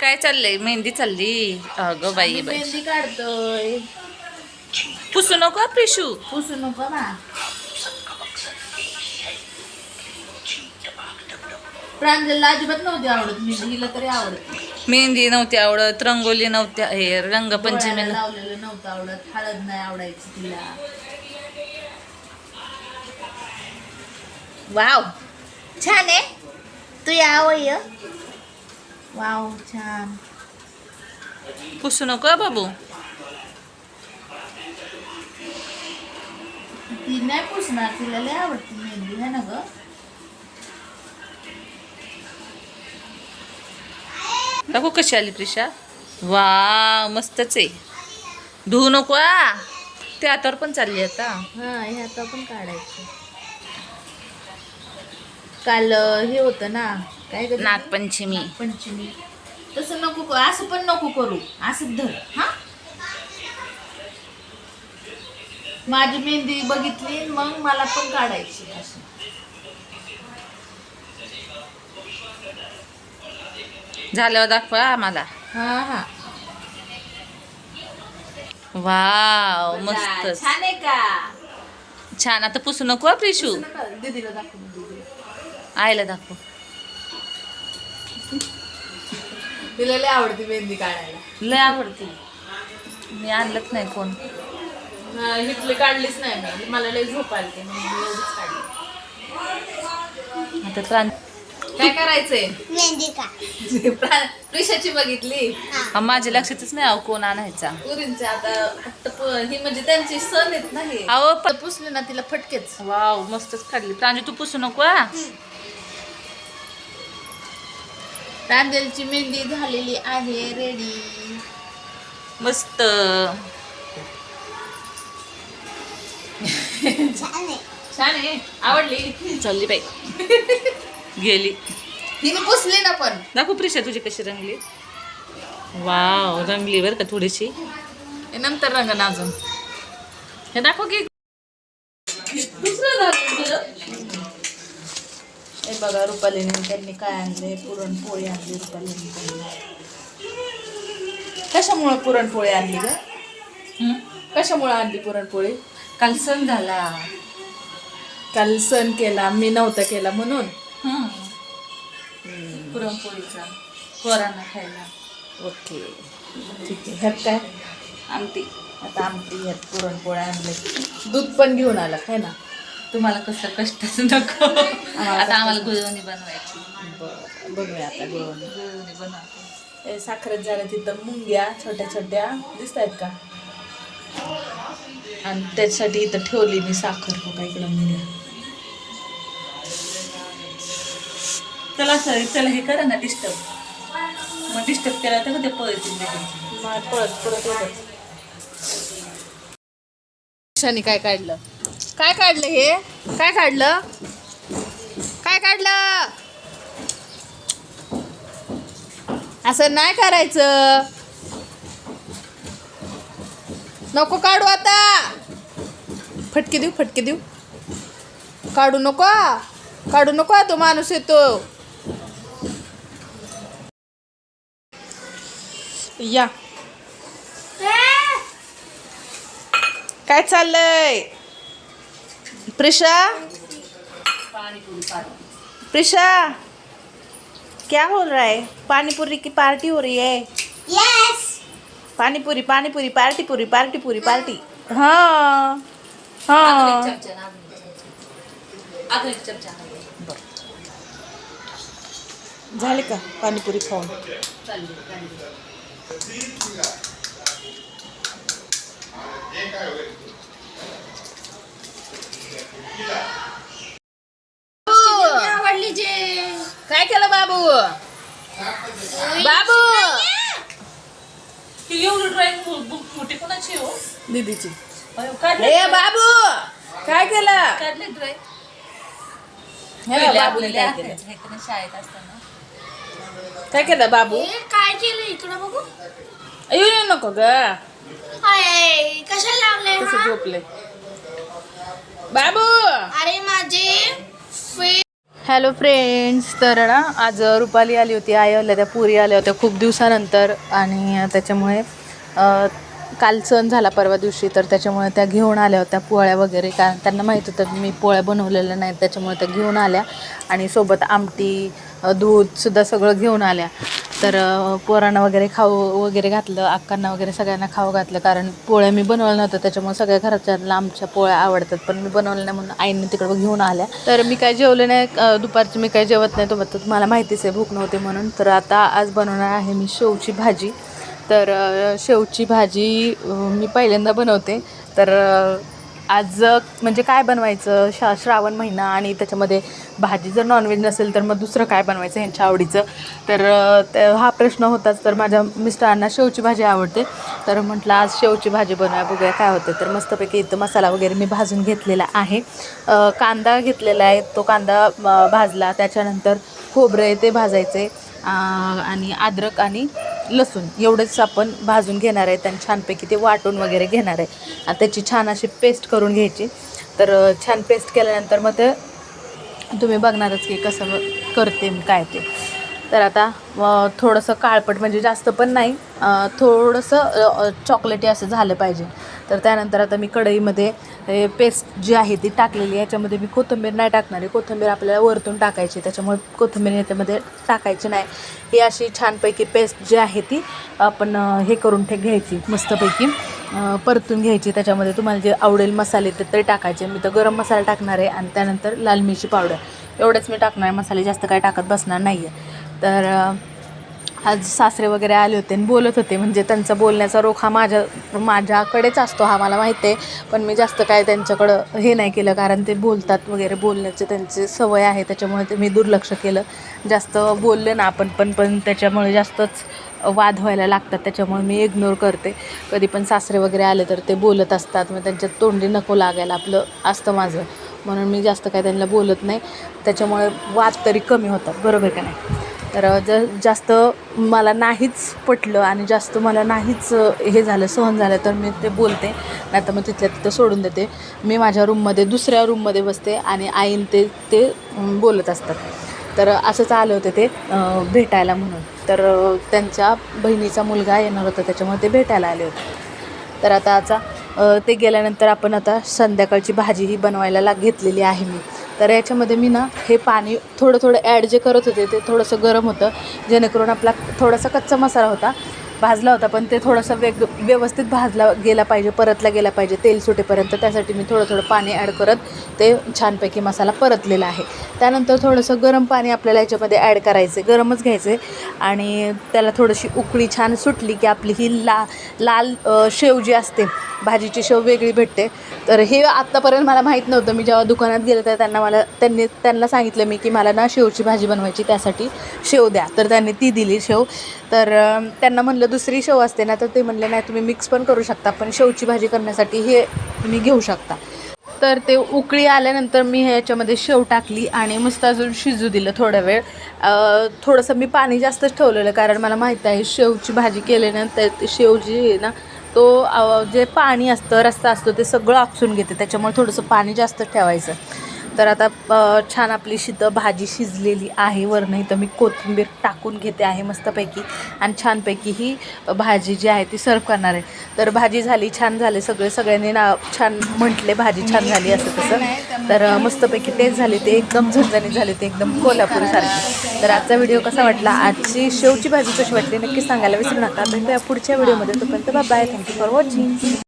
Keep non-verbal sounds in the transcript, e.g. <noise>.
काय चाललंय? मेहंदी चालली. अगं बाई बाई. मेहंदी काढतोय. पुसू नको प्रिशू. पुसू नको ना. प्रांजलला अजिबात नव्हती आवडत मेहंदी हिला तरी आवडते मेहंदी नव्हती आवडत रंगोली नव्हत्या हे रंगपंचमी लावलेलं नव्हतं आवडत हळद नाही आवडायची तिला. वाव. छान आहे. तू यावय वाव छान पुसू नको बाबू ती नाही पुसणार तिला लय आवडते मेहंदी है ना ग दाखव कशी आली प्रिशा वा मस्तच आहे धुवू नको आ ते हातावर पण चालली आता हा हे आता पण काढायचं. काल हे होतं ना. काय ग ते? नागपंचमी. पंचमी तसं नको करू असं पण नको करू. असं धर हा? माझी मेहंदी बघितली मग मला पण काढायची अशी झाल्यावर दाखवा आम्हाला. हा हा. वाव मस्तच. छान आहे का? छान आता पुसू नको प्रिशू. दीदीला दाखव दीदीला. आईला दाखव. तिला लय आवडते मेहंदी काढायला. लय आवडते. मी आणलंच नाही फोन हा, इथली काढलीच नाही मी. मला लय झोप आली ते म्हणून मी एवढीच काढली. आता प्रां काय करायचंय? मेहंदी का? <laughs> प्रा- प्रिशाची बघितली? हा, माझ्या लक्षातच नाही अहो कोण आणायचा. पुरींचे आता फक्त प- ही म्हणजे त्यांची सण आहेत ना हे. अहो प- पुसली ना तिला फटकेच. वाव मस्तच काढली. प्रांजू तू पुसू नको हा. प्रांजलची मेहंदी झालेली आहे रेडी मस्त. छान आहे. छान आहे. आवडली? चालली बाई. गेली. तिने पुसली ना पण. दाखव प्रिशा तुझी कशी रंगली. वाव रंगली बरं का थोडीशी. हे नंतर रंग ना अजून. हे दाखव की दुसरं झालं तुझं. हे बघा रुपालीने त्यांनी काय आणले पुरणपोळी आणली रुपालीने त्यांनी. कशामुळे पुरणपोळी आणली ग? कशामुळे आणली पुरणपोळी? काल सण झाला. काल सण केला मी नव्हता केला म्हणून. पुरणपोळीचा पोरांना खायला. ओके. ठीक आहे. ह्यात काय? आमटी. आता आमटी ह्यात पुरणपोळ्या आणले. दूध पण घेऊन आला काय ना? तुम्हाला कसं कष्टच नको. आता आम्हाला गुळवणी बनवायची. बरं आता गुळवणी. हे साखरेत झाल्या तिथं मुंग्या छोट्या छोट्या. दिसत आहेत का? आणि त्याच्यासाठी इथं ठेवली मी साखर. हो का इकडं मुंग्या? चला सर चला हे करा ना डिस्टर्ब मग डिस्टर्ब केला तर ते पळतील लगेच. मग परत येतात शानी काय काढलं? काय काढलं हे? काय काढलं? काय काढलं? असं नाही करायचं. नको काढू आता. फटके देऊ फटके देऊ. काढू नको. काढू नको तो माणूस येतो. या. काय चाललंय? प्रिशा? प्रिशा क्या हो रहा है? पानीपुरी की पार्टी हो रही है। Yes panipuri panipuri party. Puri party puri party हाँ हाँ झाले का? पाणीपुरी खाऊन। आवडली जे काय केलं बाबू? बाबू! ती एवढी ड्रॉइंग बुक मोठी कोणाची हो? दीदीची. काढले हे बाबू! काय केलं? काढले ड्रॉइंग हे बघ, बाबूने काय केलं. शाळेत असताना. काय केलं बाबू? हे काय केलं इकडं बघू? येऊ येऊ नको ग. हाय कशाला तसं हा? झोपले. बाबू! अरे माझे हॅलो फ्रेंड्स तर ना आज रुपाली आली होती आई आल्या त्या पुरी आल्या होत्या खूप दिवसानंतर आणि त्याच्यामुळे काल सण झाला परवा दिवशी तर त्याच्यामुळे त्या घेऊन आल्या होत्या पोळ्या वगैरे कारण त्यांना माहीत होतं की मी पोळ्या बनवलेल्या नाहीत त्याच्यामुळे त्या घेऊन आल्या आणि सोबत आमटी दूधसुद्धा सगळं घेऊन आल्या. तर पोरांना वगैरे खाऊ वगैरे घातलं अक्कांना वगैरे सगळ्यांना खाऊ घातलं कारण पोळ्या मी बनवलं नव्हतं त्याच्यामुळे सगळ्या घराच्या आमच्या पोळ्या आवडतात पण मी बनवल्या नाही म्हणून आईने तिकडं घेऊन आल्या. तर मी काय जेवले नाही अ, दुपारची मी काय जेवत नाही तो तुम्हाला माहितीच आहे भूक नव्हते म्हणून. तर आता आज बनवणार आहे मी शेवची भाजी. तर शेवची भाजी मी पहिल्यांदा बनवते. तर आज म्हणजे काय बनवायचं? शा श्रावण महिना आणि त्याच्यामध्ये भाजी जर नॉनव्हेज नसेल तर मग दुसरं काय बनवायचं ह्यांच्या आवडीचं? तर हा प्रश्न होताच. तर माझ्या मिस्टरांना शेवची भाजी आवडते. तर म्हटलं आज शेवची भाजी बनवा बघूया काय होते तर मस्तपैकी इथं मसाला वगैरे मी भाजून घेतलेला आहे. कांदा घेतलेला आहे. तो कांदा भाजला. त्याच्यानंतर खोबरं आहे ते भाजायचे आणि अद्रक आणि लसूण एवढंच आपण भाजून घेणार आहे. आणि छानपैकी ते वाटून वगैरे घेणार आहे. आणि त्याची छान अशी पेस्ट करून घ्यायची. तर छान पेस्ट केल्यानंतर मग ते तुम्ही बघणारच की कसं करते मी काय ते. तर आता थोडंसं काळपट म्हणजे जास्त पण नाही थोडंसं चॉकलेटी असं झालं पाहिजे. तर त्यानंतर आता मी कढईमध्ये हे पेस्ट जी आहे ती टाकलेली याच्यामध्ये मी कोथिंबीर नाही टाकणार आहे. कोथिंबीर आपल्याला वरतून टाकायची त्याच्यामुळे कोथिंबीर याच्यामध्ये टाकायची नाही. ही अशी छानपैकी पेस्ट जी आहे ती आपण हे करून ठे घ्यायची मस्तपैकी. परतून घ्यायची. त्याच्यामध्ये तुम्हाला जे आवडेल मसाले ते तरी टाकायचे. मी तर गरम मसाला टाकणार आहे. आणि त्यानंतर लाल मिरची पावडर. एवढंच मी टाकणार आहे. मसाले जास्त काय टाकत बसणार नाही आहे तर आज सासरे वगैरे आले होते आणि बोलत होते. म्हणजे त्यांचा बोलण्याचा रोख हा माझ्या माझ्याकडेच असतो हा मला माहीत आहे. पण मी जास्त काय त्यांच्याकडं हे नाही केलं. कारण ते बोलतात वगैरे बोलण्याचे त्यांची सवय आहे. त्याच्यामुळे ते मी दुर्लक्ष केलं. जास्त बोलले ना आपण पण पण त्याच्यामुळे जास्तच वाद व्हायला लागतात. त्याच्यामुळे मी इग्नोर करते. कधी पण सासरे वगैरे आले तर ते बोलत असतात. मग त्यांच्या तोंडी नको लागायला आपलं असतं माझं. म्हणून मी जास्त काय त्यांना बोलत नाही. त्याच्यामुळे वाद तरी कमी होतात. बरोबर का नाही? तर जर जास्त मला नाहीच पटलं आणि जास्त मला नाहीच हे झालं सहन झालं तर मी ते बोलते. नाही तर मग तिथल्या तिथं सोडून देते. मी माझ्या रूममध्ये दुसऱ्या रूममध्ये बसते आणि आईन ते ते बोलत असतात. तर असंच आलं होतं ते भेटायला म्हणून. तर त्यांच्या बहिणीचा मुलगा येणार होता त्याच्यामुळे ते भेटायला आले होते. तर आता आता ते गेल्यानंतर आपण आता संध्याकाळची भाजी ही बनवायला लाग घेतलेली आहे मी. तर याच्यामध्ये मी ना हे पाणी थोडं थोडं ॲड जे करत होते ते थोडंसं गरम होतं. जेणेकरून आपला थोडासा कच्चा मसाला होता. भाजला होता पण ते थोडंसं वेग व्यवस्थित भाजला गेला पाहिजे परतला गेला पाहिजे तेल सुटेपर्यंत. त्यासाठी मी थोडं थोडं पाणी ॲड करत ते छानपैकी मसाला परतलेला आहे. त्यानंतर थोडंसं गरम पाणी आपल्याला याच्यामध्ये ॲड करायचं गरमच घ्यायचं आणि त्याला थोडीशी उकळी छान सुटली की आपली ही ला लाल शेव जी असते भाजीची शेव वेगळी भेटते. तर हे आत्तापर्यंत मला माहीत नव्हतं. मी जेव्हा दुकानात गेले तर त्यांना मला त्यांनी त्यांना सांगितलं मी की मला ना शेवची भाजी बनवायची त्यासाठी शेव द्या. तर त्यांनी ती दिली शेव. तर त्यांना म्हणलं दुसरी शेव असते ना तर ते म्हणले नाही तुम्ही मिक्स पण करू शकता पण शेवची भाजी करण्यासाठी हे तुम्ही घेऊ शकता. तर ते उकळी आल्यानंतर मी ह्याच्यामध्ये शेव टाकली आणि मस्त अजून शिजू दिलं थोडा वेळ. थोडंसं मी पाणी जास्तच ठेवलेलं कारण मला माहीत आहे शेवची भाजी केल्यानंतर ते शेव जी आहे ना तो जे पाणी असतं रस्ता असतो ते सगळं आपसून घेते त्याच्यामुळे थोडंसं पाणी जास्त ठेवायचं. तर आता छान आपली शित भाजी शिजलेली आहे. वरनं इथं मी कोथिंबीर टाकून घेते आहे मस्तपैकी. आणि छानपैकी ही भाजी जी आहे ती सर्व करणार आहे. तर भाजी झाली छान झाले सगळे. सगळ्यांनी ना छान म्हटले भाजी छान झाली असं तसं. तर मस्तपैकी तेच झाले ते. एकदम झणझणीत झाले ते. एकदम कोल्हापूरसारखे. तर आजचा व्हिडिओ कसा वाटला? आजची शेवची भाजी कशी वाटली? नक्की सांगायला विसरू नका. भेटूया पुढच्या व्हिडिओमध्ये. तोपर्यंत बाय थँक्यू फॉर वॉचिंग